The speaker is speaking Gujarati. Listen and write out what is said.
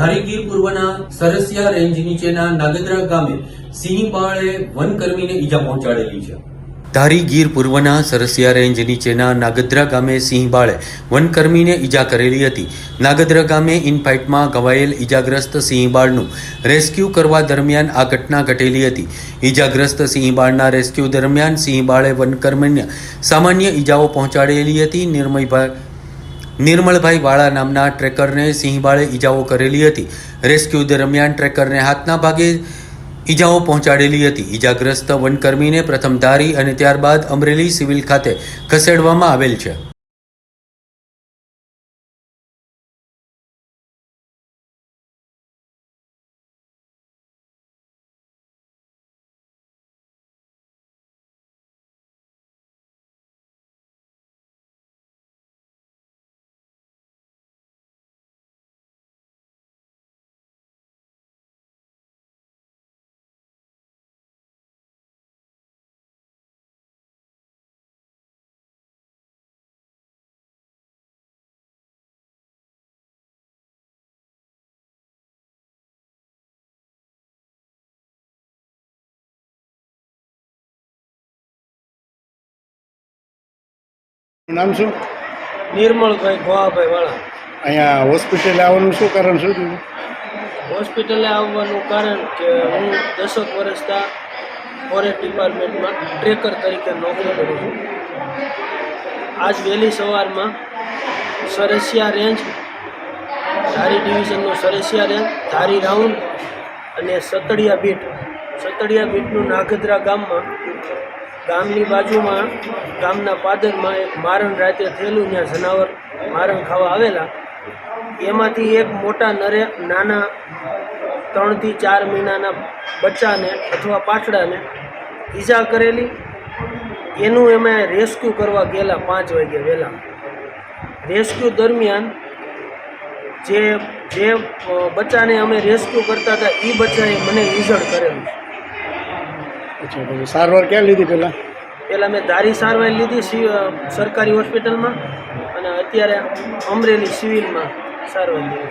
ધારીગીર પૂર્વના સરસિયા રેન્જ નીચેના નાગદરા ગામે સિંહબાળે વનકર્મીને ઈજા પહોંચાડેલી છે. ધારી ગીર પૂર્વના સરસિયા રેન્જ નીચેના નાગદ્રા ગામે સિંહબાળે વનકર્મીને ઈજા કરેલી હતી. નાગદ્રા ગામે ઇનફાઇટમાં ઘવાયેલ ઈજાગ્રસ્ત સિંહ બાળનું રેસ્ક્યુ કરવા દરમિયાન આ ઘટના ઘટેલી હતી. ઈજાગ્રસ્ત સિંહબાળના રેસ્ક્યુ દરમિયાન સિંહબાળે વનકર્મીને સામાન્ય ઈજાઓ પહોંચાડેલી હતી. નિર્મયભાઈ નિર્મળભાઈ વાળા નામના ટ્રેકરને સિંહબાળે ઈજાઓ કરેલી હતી. રેસ્ક્યુ દરમિયાન ટ્રેકરને હાથના ભાગે ઈજાઓ પહોંચાડેલી હતી. ઈજાગ્રસ્ત વનકર્મીને પ્રથમ ધારી અને ત્યારબાદ અમરેલી સિવિલ ખાતે ખસેડવામાં આવેલ છે. નામ શું? નિર્મળભાઈ ગોવાભાઈ વાળા. અહીંયા હોસ્પિટલે આવવાનું શું કારણ શું થયું? હોસ્પિટલે આવવાનું કારણ કે હું દસક વર્ષના ફોરેસ્ટ ડિપાર્ટમેન્ટમાં ટ્રેકર તરીકે નોકરી કરું છું. આજ વહેલી સવારમાં સરસિયા રેન્જ ધારી ડિવિઝનનું સરસિયા રેન્જ ધારી રાઉન્ડ અને સતડિયા બીટ. સતડિયા બીટનું નાગદરા ગામમાં ગામની બાજુમાં, ગામના પાદરમાં એક મારણ રાતે થયેલું, ત્યાં જનાવર મારણ ખાવા આવેલા. એમાંથી એક મોટા નરે, નાના ત્રણથી ચાર મહિનાના બચ્ચાને અથવા પાછડાને ઈજા કરેલી. એનું એમે રેસ્ક્યુ કરવા ગયેલા પાંચ વાગ્યા વહેલા. રેસ્ક્યુ દરમિયાન જે જે બચ્ચાને અમે રેસ્ક્યુ કરતા હતા એ બચ્ચાએ મને ઇજડ કરેલું. અચ્છા સારવાર ક્યાં લીધી પહેલાં? પહેલાં મેં ધારી સારવાર લીધી સરકારી હોસ્પિટલમાં અને અત્યારે અમરેલી સિવિલમાં સારવાર લીધી.